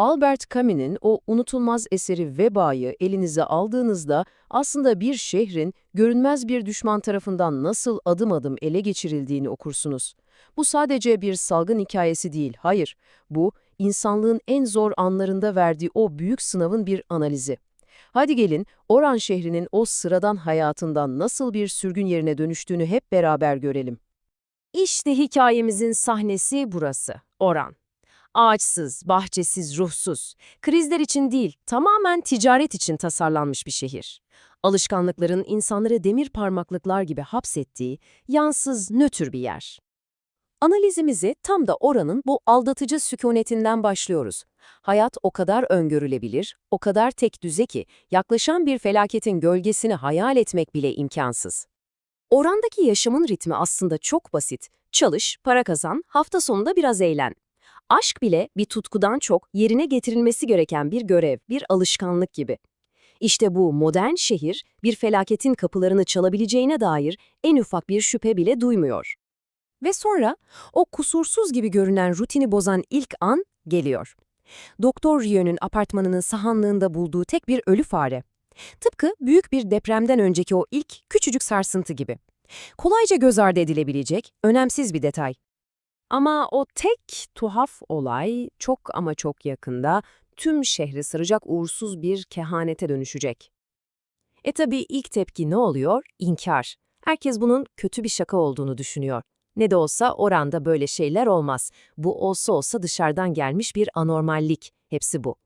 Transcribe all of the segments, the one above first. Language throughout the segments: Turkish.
Albert Camus'in o unutulmaz eseri Veba'yı elinize aldığınızda aslında bir şehrin görünmez bir düşman tarafından nasıl adım adım ele geçirildiğini okursunuz. Bu sadece bir salgın hikayesi değil, hayır. Bu, insanlığın en zor anlarında verdiği o büyük sınavın bir analizi. Hadi gelin, Oran şehrinin o sıradan hayatından nasıl bir sürgün yerine dönüştüğünü hep beraber görelim. İşte hikayemizin sahnesi burası, Oran. Ağaçsız, bahçesiz, ruhsuz, krizler için değil, tamamen ticaret için tasarlanmış bir şehir. Alışkanlıkların insanları demir parmaklıklar gibi hapsettiği, yansız, nötr bir yer. Analizimizi tam da Oran'ın bu aldatıcı sükunetinden başlıyoruz. Hayat o kadar öngörülebilir, o kadar tek düze ki yaklaşan bir felaketin gölgesini hayal etmek bile imkansız. Orandaki yaşamın ritmi aslında çok basit. Çalış, para kazan, hafta sonunda biraz eğlen. Aşk bile bir tutkudan çok yerine getirilmesi gereken bir görev, bir alışkanlık gibi. İşte bu modern şehir bir felaketin kapılarını çalabileceğine dair en ufak bir şüphe bile duymuyor. Ve sonra o kusursuz gibi görünen rutini bozan ilk an geliyor. Doktor Rieu'nun apartmanının sahanlığında bulduğu tek bir ölü fare. Tıpkı büyük bir depremden önceki o ilk küçücük sarsıntı gibi. Kolayca göz ardı edilebilecek, önemsiz bir detay. Ama o tek tuhaf olay çok ama çok yakında tüm şehri saracak uğursuz bir kehanete dönüşecek. E tabi ilk tepki ne oluyor? İnkar. Herkes bunun kötü bir şaka olduğunu düşünüyor. Ne de olsa oranda böyle şeyler olmaz. Bu olsa olsa dışarıdan gelmiş bir anormallik. Hepsi bu.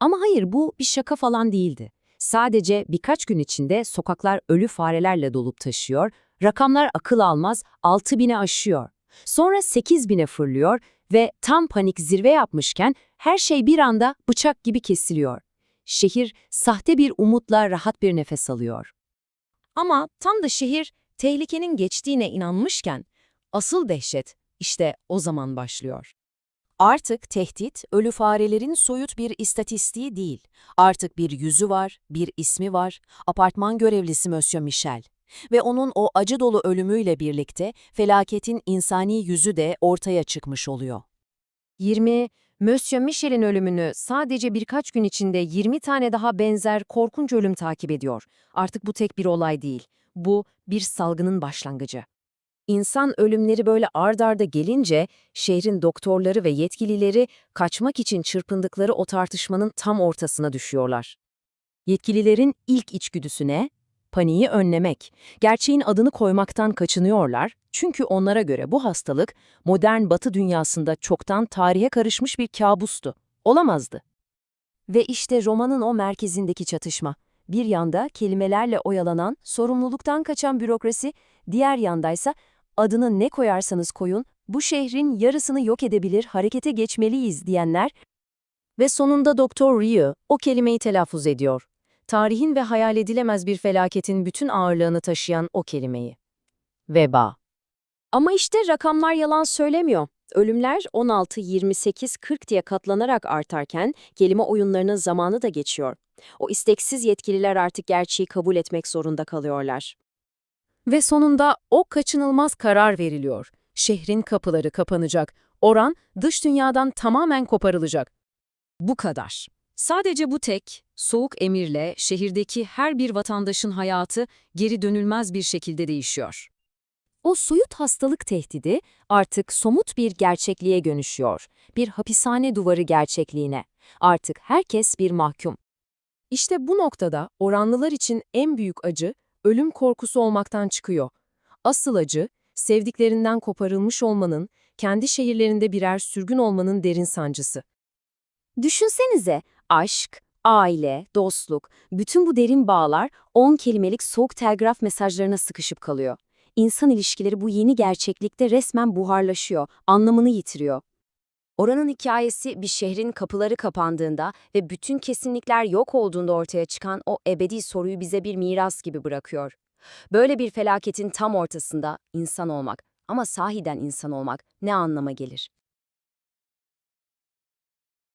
Ama hayır bu bir şaka falan değildi. Sadece birkaç gün içinde sokaklar ölü farelerle dolup taşıyor, rakamlar akıl almaz 6 bine aşıyor. Sonra 8 bine fırlıyor ve tam panik zirve yapmışken her şey bir anda bıçak gibi kesiliyor. Şehir sahte bir umutla rahat bir nefes alıyor. Ama tam da şehir tehlikenin geçtiğine inanmışken asıl dehşet işte o zaman başlıyor. Artık tehdit, ölü farelerin soyut bir istatistiği değil. Artık bir yüzü var, bir ismi var, apartman görevlisi Monsieur Michel. Ve onun o acı dolu ölümüyle birlikte felaketin insani yüzü de ortaya çıkmış oluyor. 20. Monsieur Michel'in ölümünü sadece birkaç gün içinde 20 tane daha benzer korkunç ölüm takip ediyor. Artık bu tek bir olay değil. Bu bir salgının başlangıcı. İnsan ölümleri böyle ard arda gelince şehrin doktorları ve yetkilileri kaçmak için çırpındıkları o tartışmanın tam ortasına düşüyorlar. Yetkililerin ilk içgüdüsüne paniği önlemek, gerçeğin adını koymaktan kaçınıyorlar çünkü onlara göre bu hastalık modern batı dünyasında çoktan tarihe karışmış bir kabustu. Olamazdı. Ve işte romanın o merkezindeki çatışma. Bir yanda kelimelerle oyalanan, sorumluluktan kaçan bürokrasi, diğer yandaysa adını ne koyarsanız koyun, bu şehrin yarısını yok edebilir, harekete geçmeliyiz diyenler ve sonunda Doktor Rieu o kelimeyi telaffuz ediyor. Tarihin ve hayal edilemez bir felaketin bütün ağırlığını taşıyan o kelimeyi. Veba. Ama işte rakamlar yalan söylemiyor. Ölümler 16, 28, 40 diye katlanarak artarken kelime oyunlarının zamanı da geçiyor. O isteksiz yetkililer artık gerçeği kabul etmek zorunda kalıyorlar. Ve sonunda o kaçınılmaz karar veriliyor. Şehrin kapıları kapanacak. Oran dış dünyadan tamamen koparılacak. Bu kadar. Sadece bu tek, soğuk emirle şehirdeki her bir vatandaşın hayatı geri dönülmez bir şekilde değişiyor. O soyut hastalık tehdidi artık somut bir gerçekliğe dönüşüyor. Bir hapishane duvarı gerçekliğine. Artık herkes bir mahkum. İşte bu noktada oranlılar için en büyük acı ölüm korkusu olmaktan çıkıyor. Asıl acı, sevdiklerinden koparılmış olmanın, kendi şehirlerinde birer sürgün olmanın derin sancısı. Düşünsenize, aşk, aile, dostluk, bütün bu derin bağlar 10 kelimelik soğuk telgraf mesajlarına sıkışıp kalıyor. İnsan ilişkileri bu yeni gerçeklikte resmen buharlaşıyor, anlamını yitiriyor. Oranın hikayesi bir şehrin kapıları kapandığında ve bütün kesinlikler yok olduğunda ortaya çıkan o ebedi soruyu bize bir miras gibi bırakıyor. Böyle bir felaketin tam ortasında insan olmak ama sahiden insan olmak ne anlama gelir?